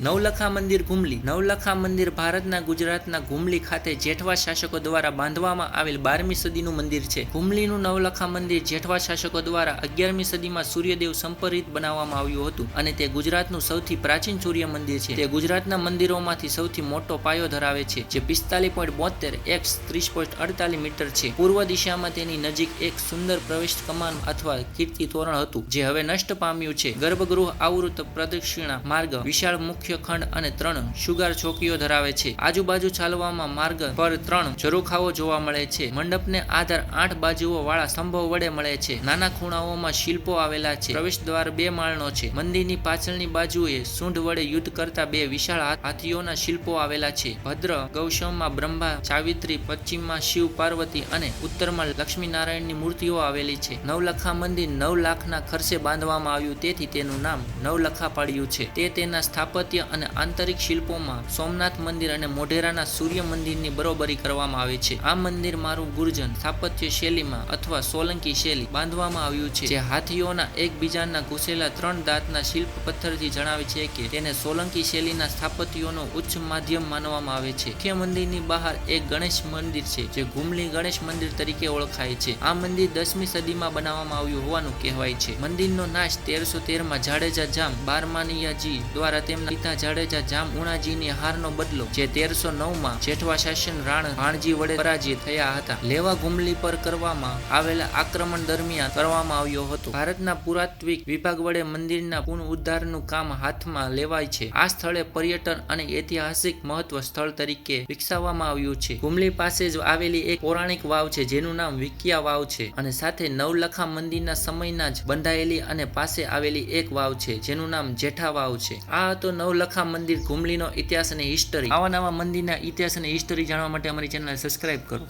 નવલખા મંદિર ગુમલી. નવલખા મંદિર ભારતના ગુજરાતના ગુમલી ખાતે જેઠવા શાસકો દ્વારા બાંધવામાં આવેલ બારમી સદીનું મંદિર છે. ગુમલીનું નવલખા મંદિર જેઠવા શાસકો દ્વારા અગિયારમી સદીમાં સૂર્યદેવ સંપરિત બનાવવામાં આવ્યું હતું અને તે ગુજરાતનું સૌથી પ્રાચીન સૂર્ય મંદિર છે. તે ગુજરાતના મંદિરોમાંથી સૌથી મોટો પાયો ધરાવે છે, જે પિસ્તાલીસ પોઈન્ટ બોતેર એક્સ ત્રીસ પોઈન્ટ અડતાલીસ મીટર છે. પૂર્વ દિશામાં તેની નજીક એક સુંદર પ્રવેશ કમાન અથવા કીર્તિ તોરણ હતું, જે હવે નષ્ટ પામ્યું છે. ગર્ભગૃહ આવૃત પ્રદક્ષિણા માર્ગ વિશાળ મુખ્ય ખંડ અને ત્રણ શુગાર ચોકીઓ ધરાવે છે. આજુબાજુ ચાલવામાં માર્ગ પર ત્રણ ઝરૂખાઓ જોવા મળે છે. મંડપને આધાર આઠ બાજુઓ વાળા સ્તંભો વડે મળે છે. નાના ખૂણાઓમાં શિલ્પો આવેલા છે. પ્રવેશ દ્વાર બે માળનો છે. મંદિરની પાછળની બાજુએ સૂંઢ વડે યુદ્ધ કરતા બે વિશાળ હાથીઓના શિલ્પો આવેલા છે. ભદ્ર ગૌશમમાં બ્રહ્મા સાવિત્રી પશ્ચિમમાં શિવ, પાર્વતી અને ઉત્તરમાં લક્ષ્મીનારાયણની મૂર્તિઓ આવેલી છે. નવલખા મંદિર નવ લાખના ખર્ચે બાંધવામાં આવ્યું, તેથી તેનું નામ નવલખા પાડ્યું છે. તે તેના સ્થાપત્ય અને આંતરિક શિલ્પોમાં સોમનાથ મંદિર અને મોઢેરાના સૂર્ય મંદિરની બરોબરી કરવામાં આવે છે. આ મંદિર મારું ગુર્જન સ્થાપત્ય શૈલીમાં અથવા સોલંકી શૈલી બાંધવામાં આવ્યું છે. જે હાથીઓના એકબીજાના ઘૂસેલા ત્રણ દાંતના શિલ્પ પથ્થરથી જણાવે છે કે તેને સોલંકી શૈલીના સ્થાપત્યોનો ઉચ્ચ માધ્યમ માનવામાં આવે છે. મુખ્ય મંદિરની બહાર એક ગણેશ મંદિર છે, જે ગુમલી ગણેશ મંદિર તરીકે ઓળખાય છે. આ મંદિર દસમી સદીમાં બનાવવામાં આવ્યું હોવાનું કહેવાય છે. મંદિરનો નાશ તેરસો તેરમાં જાડેજા જામ બારમાનિયાજી દ્વારા તેમના પિતા જાડેજા જામ ઉણાજીની હારનો બદલો, જે તેરસો નવમાં જેઠવા શાસન રાણ ભાણજી વડે પરાજિત થયા હતા. લેવા ગુમલી પર કરવામાં આવેલા આક્રમણ દરમિયાન કરવામાં આવ્યો હતો. ભારતના પુરાત્વિક વિભાગ વડે મંદિરના પુનઃઉદ્ધારનું કામ હાથમાં લેવાય છે. આ સ્થળે પર્યટન અને ઐતિહાસિક મહત્વ સ્થળ તરીકે વિકસાવવામાં આવ્યું છે. ગુમલી પાસે જ આવેલી એક પૌરાણિક વાવ છે, જેનું નામ વિકિયા વાવ છે અને સાથે નવલખા મંદિરના સમયના જ બંધાયેલી અને પાસે આવેલી એક વાવ છે, જેનું નામ જેઠા વાવ છે. આ હતો નવલખા મંદિર ગુમલીનો ઇતિહાસ અને હિસ્ટરી આવા નવા મંદિરના ઇતિહાસ અને હિસ્ટરી જાણવા માટે અમારી ચેનલ સબસ્ક્રાઇબ કરો.